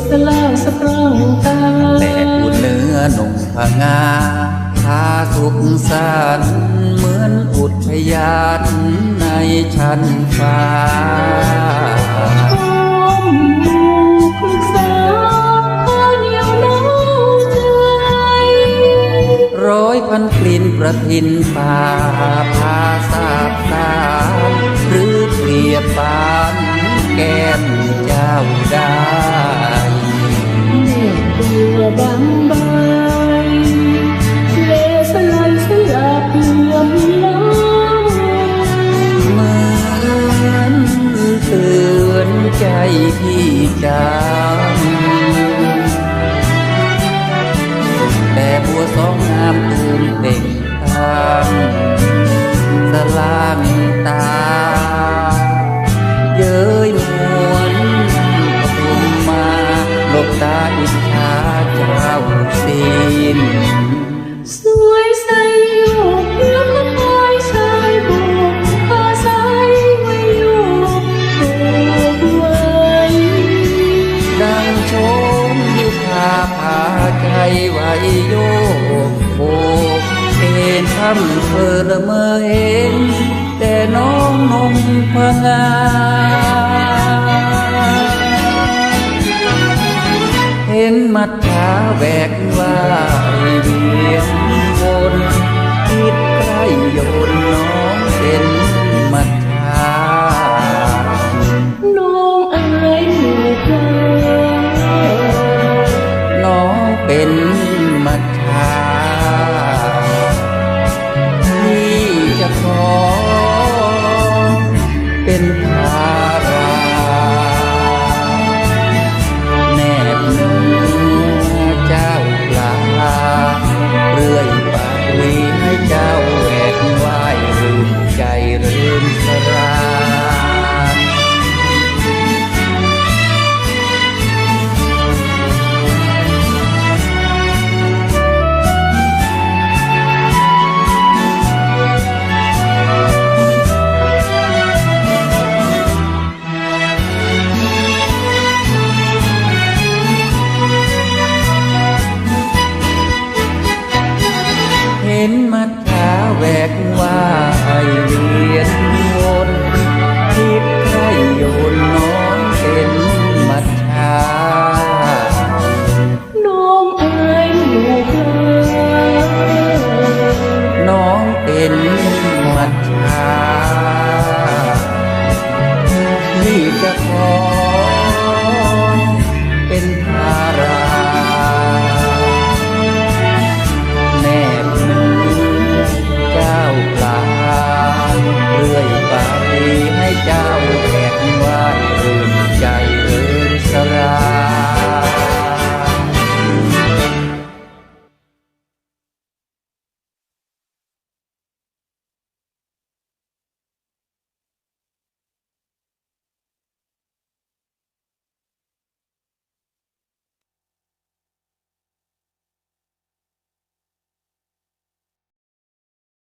ดสลาวสะพรั่งตาแต่อุ่นเนื้อหนุ่มผงาพาสุขสันต์เหมือนอุทยานในชั้นฟ้าปรึกษาพาเหนียวน้าวใจร้อยพันกลิ่นประทินป่าพาสาบสารหรือเปรียบปานแก้มเจ้าได้เด็กตัวบางใบเลสลายสลาเปลือมล้างเหมือนเตือนใจพี่จางแต่บัวสองงามตูมเต่งทางสลางตา ไหวโยกโบกเอ็นคำเพอละเมอเห็นแต่น้องนมพงาเห็นมัดขาแบก เป็นมัทธา